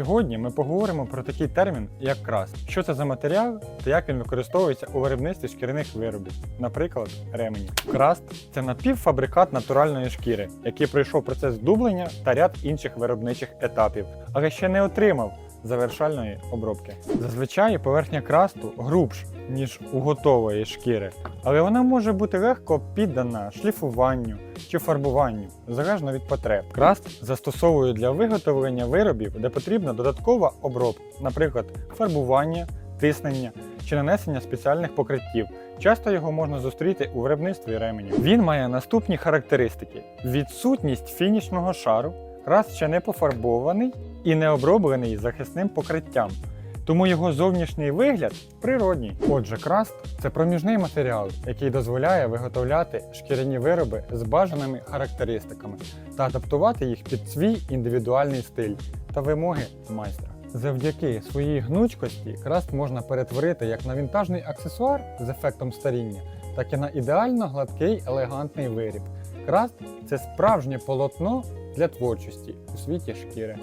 Сьогодні ми поговоримо про такий термін, як краст. Що це за матеріал та як він використовується у виробництві шкіряних виробів, наприклад, ремені. Краст це напівфабрикат натуральної шкіри, який пройшов процес дублення та ряд інших виробничих етапів, але ще не отримав завершальної обробки. Зазвичай поверхня красту грубша, ніж у готової шкіри, але вона може бути легко піддана шліфуванню чи фарбуванню, залежно від потреб. Краст застосовують для виготовлення виробів, де потрібна додаткова обробка, наприклад, фарбування, тиснення чи нанесення спеціальних покриттів. Часто його можна зустріти у виробництві ременів. Він має наступні характеристики: відсутність фінішного шару, краст ще не пофарбований і не оброблений захисним покриттям. Тому його зовнішній вигляд природній. Отже, краст це проміжний матеріал, який дозволяє виготовляти шкіряні вироби з бажаними характеристиками та адаптувати їх під свій індивідуальний стиль та вимоги майстра. Завдяки своїй гнучкості краст можна перетворити як на вінтажний аксесуар з ефектом старіння, так і на ідеально гладкий елегантний виріб. Краст це справжнє полотно для творчості у світі шкіри.